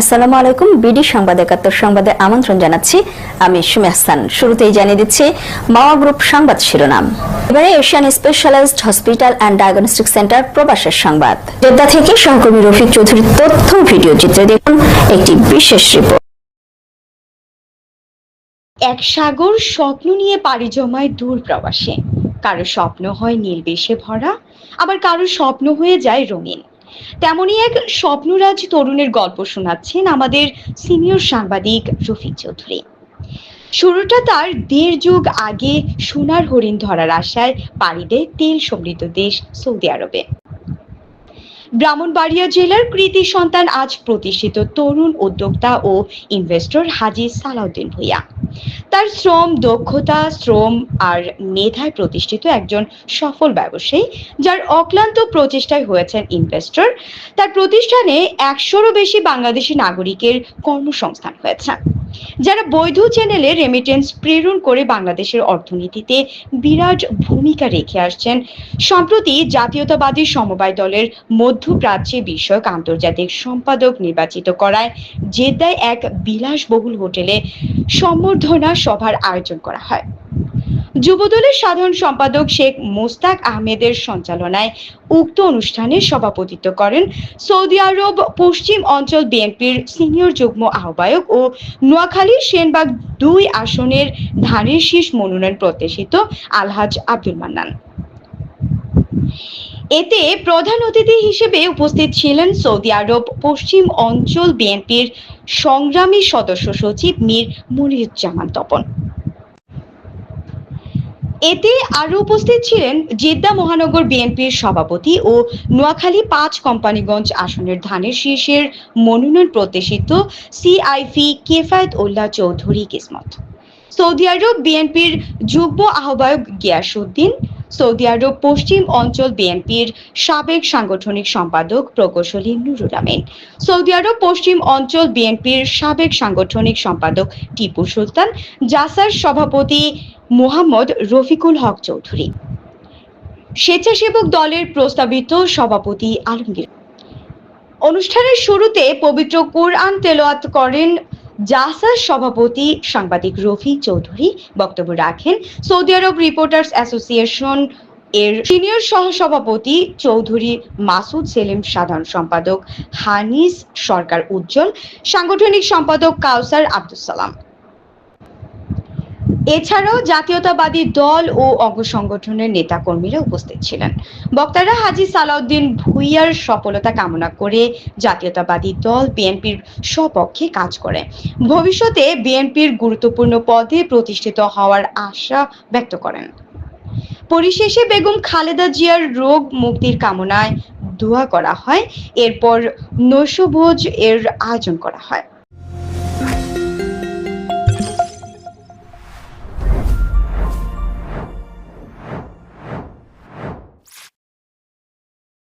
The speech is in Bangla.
আসসালামু আলাইকুম, বিডি সংবাদ একাত্তর সংবাদে আমন্ত্রণ জানাচ্ছি। আমি সুমি হাসান। শুরুতেই জানিয়ে দিচ্ছি, মাওয়া গ্রুপ সংবাদ শিরোনাম। এবারে Asian specialised hospital and diagnostic centre প্রবাসের সংবাদ। জেদ্দা থেকে সহকর্মী রফিক চৌধুরীর তথ্য ভিডিও চিত্রে দেখুন একটি বিশেষ রিপোর্ট এক সাগর স্বপ্ন নিয়ে পাড়ি জমায় দূর প্রবাসে। কারও স্বপ্ন হয় নীল বেশে ভরা, আবার কারও স্বপ্ন হয়ে যায় রঙিন। তেমনই এক স্বপ্নরাজ তরুণের গল্প শোনাচ্ছেন আমাদের সিনিয়র সাংবাদিক রফিক চৌধুরী। শুরুটা তার দেড় যুগ আগে সোনার হরিণ ধরার আশায়, পাড়ি দেয় তেল সমৃদ্ধ দেশ সৌদি আরবে। ব্রাহ্মণবাড়িয়া জেলার কৃতি সন্তান আজ প্রতিষ্ঠিত তরুণ উদ্যোক্তা ও ইনভেস্টর হাজি সালাউদ্দিন ভুইয়া। তার শ্রম দক্ষতা, শ্রম আর মেধায় প্রতিষ্ঠিত একজন সফল ব্যবসায়ী, যার অক্লান্ত প্রচেষ্টায় হয়েছেন ইনভেস্টর তার প্রতিষ্ঠানে একশোরও বেশি বাংলাদেশি নাগরিকের কর্মসংস্থান হয়েছে, যারা বৈধ চ্যানেলে রেমিটেন্স প্রেরণ করে বাংলাদেশের অর্থনীতিতে বিরাট ভূমিকা রেখে আসছেন। সম্প্রতি জাতীয়তাবাদী সমবায় দলের মধ্যপ্রাচ্যে বিষয়ক আন্তর্জাতিক সম্পাদক নির্বাচিত করায় জেদ্দায় এক বিলাসবহুল হোটেলে সম্বর্ধনা সভার আয়োজন করা হয়। যুবদলের সাধারণ সম্পাদক শেখ মোস্তাক আহমেদের সঞ্চালনায় উক্ত অনুষ্ঠানে সভাপতিত্ব করেন সৌদি আরব, পশ্চিম অঞ্চল বিএনপির সিনিয়র যুগ্ম আহ্বায়ক ও নোয়াখালী সেনবাগ দুই আসনের ধানের শীষ মনোনয়ন প্রত্যাশিত আলহাজ আব্দুল মান্নান। এতে প্রধান অতিথি হিসেবে উপস্থিত ছিলেন সৌদি আরব, পশ্চিম অঞ্চল বিএনপির সংগ্রামী সদস্য সচিব মীর মনিরুজ্জামান তপন। এতে আরও উপস্থিত ছিলেন জেদ্দা মহানগর বিএনপির সভাপতি ও নোয়াখালী পাঁচ কোম্পানিগঞ্জ আসনের ধানের শীর্ষের মনোনয়ন প্রত্যাশিত সিআইফি কেফায়েত উল্লাহ চৌধুরী কিসমত। সৌদি আরব বিএনপির যুগ্ম আহ্বায়ক গিয়াসউদ্দিন সৌদি আরব পশ্চিম অঞ্চল বিএনপির সাবেক সাংগঠনিক সম্পাদক প্রকৌশলী নুরুল আমিন। সৌদি আরব পশ্চিম অঞ্চল বিএনপির সাবেক সাংগঠনিক সম্পাদক টিপু সুলতান, জাসার সভাপতি মোহাম্মদ রফিকুল হক চৌধুরী। স্বেচ্ছাসেবক দলের প্রস্তাবিত সভাপতি আলমগীর। অনুষ্ঠানের শুরুতে পবিত্র কোরআন তেলাওয়াত করেন জাসার সভাপতি সাংবাদিক রফি চৌধুরী বক্তব্য রাখেন। সৌদি আরব রিপোর্টার্স অ্যাসোসিয়েশন এর সিনিয়র সহসভাপতি চৌধুরী মাসুদ সেলিম, সাধারণ সম্পাদক হানিস সরকার উজ্জ্বল, সাংগঠনিক সম্পাদক কাউসার আব্দুল সালাম। এছাড়াও জাতীয়তাবাদী দল ও অঙ্গ সংগঠনের নেতাকর্মীরা উপস্থিত ছিলেন। বক্তারা হাজি সালাউদ্দিন ভুইয়ার সফলতা কামনা করে জাতীয়তাবাদী দল বিএনপির স্বপক্ষে কাজ করে। ভবিষ্যতে বিএনপির গুরুত্বপূর্ণ পদে প্রতিষ্ঠিত হওয়ার আশা ব্যক্ত করেন। পরিশেষে বেগম খালেদা জিয়ার রোগ মুক্তির কামনায় দোয়া করা হয়। এরপর নৈশভোজ এর আয়োজন করা হয়।